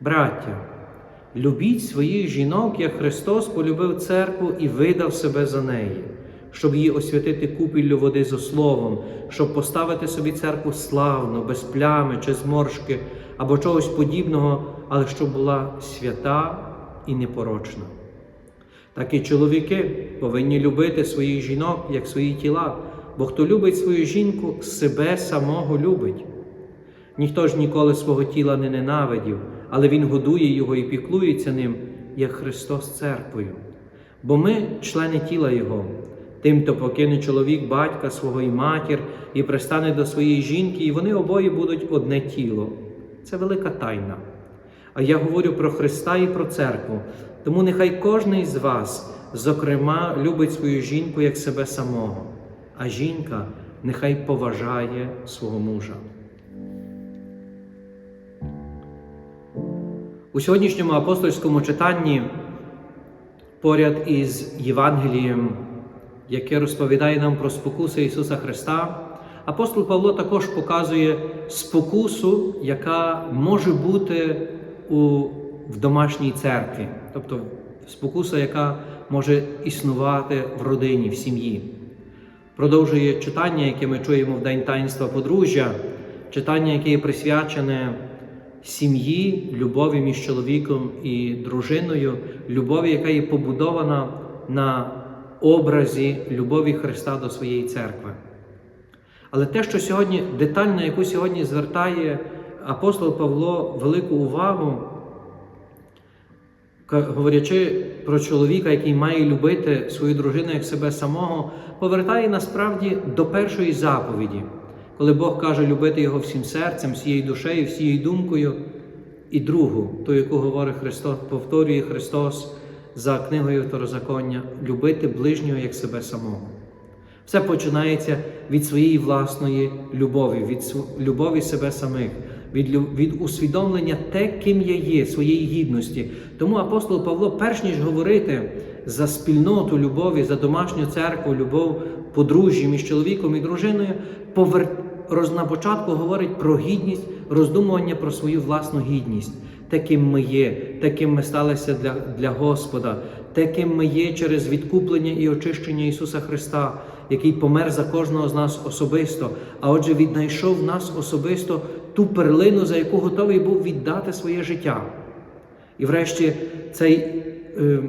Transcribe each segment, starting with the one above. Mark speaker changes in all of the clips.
Speaker 1: Браття, любіть своїх жінок, як Христос полюбив церкву і видав себе за неї, щоб її освятити купіллю води зо словом, щоб поставити собі церкву славну, без плями чи зморшки або чогось подібного, але щоб була свята і непорочна. Так і чоловіки повинні любити своїх жінок, як свої тіла, бо хто любить свою жінку, себе самого любить. Ніхто ж ніколи свого тіла не ненавидів, але Він годує його і піклується ним, як Христос церквою. Бо ми члени тіла Його. Тим, хто покине чоловік батька свого і матір і пристане до своєї жінки, і вони обоє будуть одне тіло. Це велика тайна. А я говорю про Христа і про церкву. Тому нехай кожний з вас, зокрема, любить свою жінку як себе самого, а жінка нехай поважає свого мужа. У сьогоднішньому апостольському читанні поряд із Євангелієм, яке розповідає нам про спокуси Ісуса Христа, апостол Павло також показує спокусу, яка може бути у, в домашній церкві, тобто спокуса, яка може існувати в родині, в сім'ї. Продовжує читання, яке ми чуємо в День таїнства подружжя, читання, яке є присвячене сім'ї, любові між чоловіком і дружиною, любові, яка є побудована на образі любові Христа до своєї церкви. Але те, що сьогодні деталь, на яку сьогодні звертає апостол Павло велику увагу, говорячи про чоловіка, який має любити свою дружину як себе самого, повертає насправді до першої заповіді, коли Бог каже любити його всім серцем, всією душею, всією думкою, і другу, ту, яку говорить Христос, повторює Христос за книгою Второзаконня, любити ближнього як себе самого. Все починається від своєї власної любові, від любові себе самих, від від усвідомлення те, ким я є, своєї гідності. Тому апостол Павло, перш ніж говорити за спільноту любові, за домашню церкву, любов подружжя між чоловіком і дружиною, повер... на початку говорить про гідність, роздумування про свою власну гідність. Таким ми є, таким ми сталися для, для Господа, таким ми є через відкуплення і очищення Ісуса Христа, який помер за кожного з нас особисто, а отже, віднайшов нас особисто ту перлину, за яку готовий був віддати своє життя. І врешті цей е,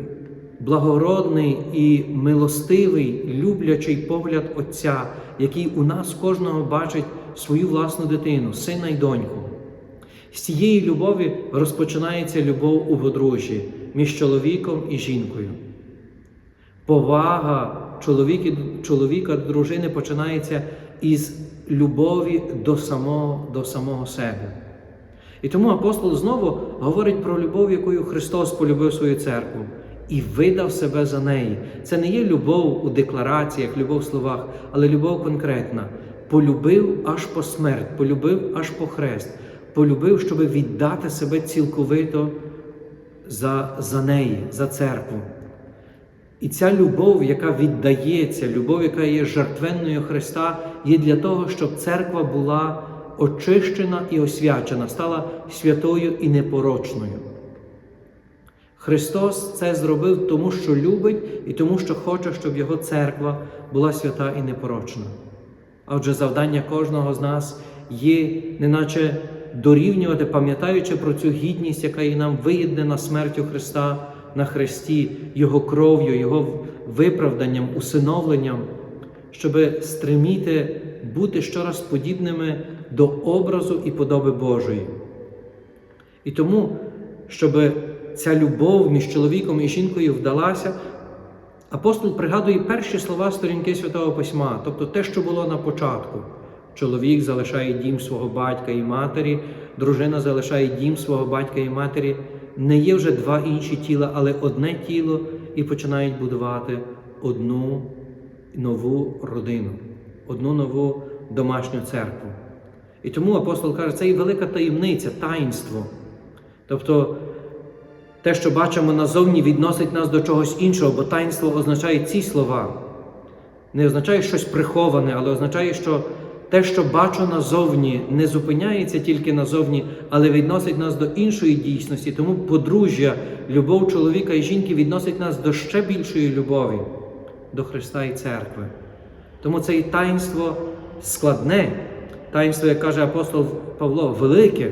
Speaker 1: благородний і милостивий, люблячий погляд Отця, який у нас кожного бачить свою власну дитину, сина й доньку. З цієї любові розпочинається любов у подружжі між чоловіком і жінкою. Повага чоловіка, чоловіка дружини починається із любові до самого, до самого себе. І тому апостол знову говорить про любов, якою Христос полюбив свою церкву і видав себе за неї. Це не є любов у деклараціях, любов в словах, але любов конкретна. Полюбив аж по смерть, полюбив аж по хрест, полюбив, щоб віддати себе цілковито за, за неї, за церкву. І ця любов, яка віддається, любов, яка є жертвенною Христа, є для того, щоб церква була очищена і освячена, стала святою і непорочною. Христос це зробив тому, що любить, і тому, що хоче, щоб Його церква була свята і непорочна. А отже, завдання кожного з нас є, неначе дорівнювати, пам'ятаючи про цю гідність, яка є нам виєднана смертю Христа на Христі, Його кров'ю, Його виправданням, усиновленням, щоб стреміти бути щораз подібними до образу і подоби Божої. І тому, щоб ця любов між чоловіком і жінкою вдалася, апостол пригадує перші слова сторінки Святого Письма, тобто те, що було на початку. Чоловік залишає дім свого батька і матері, дружина залишає дім свого батька і матері. Не є вже два інші тіла, але одне тіло, і починають будувати одну нову родину, одну нову домашню церкву. І тому апостол каже, це і велика таємниця, таїнство. Тобто те, що бачимо назовні, відносить нас до чогось іншого, бо таїнство означає ці слова. Не означає щось приховане, але означає, що те, що бачу назовні, не зупиняється тільки назовні, але відносить нас до іншої дійсності. Тому подружжя, любов чоловіка і жінки відносить нас до ще більшої любові, до Христа і церкви. Тому це і таїнство складне, таїнство, як каже апостол Павло, велике.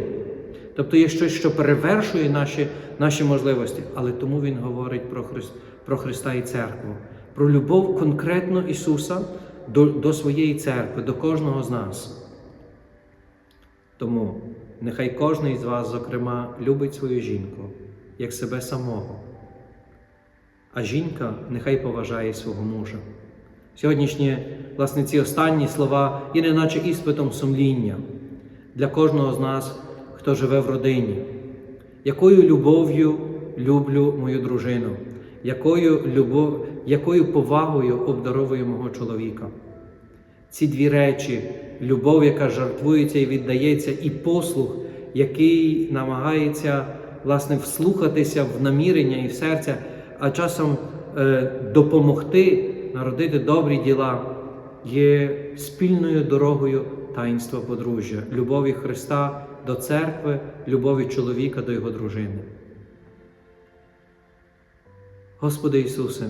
Speaker 1: Тобто є щось, що перевершує наші, наші можливості, але тому Він говорить про, Христ, про Христа і церкву, про любов конкретно Ісуса до, до своєї церкви, до кожного з нас. Тому нехай кожен із вас, зокрема, любить свою жінку, як себе самого, а жінка нехай поважає свого мужа. Сьогоднішні, власне, ці останні слова є неначе іспитом сумління для кожного з нас, хто живе в родині. Якою любов'ю люблю мою дружину, якою, любов, якою повагою обдаровую мого чоловіка. Ці дві речі, любов, яка жертвується і віддається, і послух, який намагається власне вслухатися в намірення і в серця, а часом е, допомогти народити добрі діла, є спільною дорогою таїнства подружжя, любові Христа до церкви, любові чоловіка до його дружини. Господи Ісусе,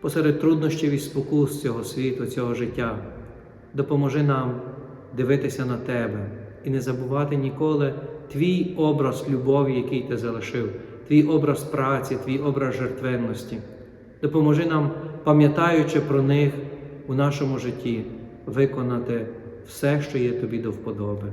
Speaker 1: посеред труднощів і спокус цього світу, цього життя, допоможи нам дивитися на Тебе і не забувати ніколи Твій образ любові, який Ти залишив, Твій образ праці, Твій образ жертвенності. Допоможи нам, пам'ятаючи про них у нашому житті, виконати все, що є тобі до вподоби.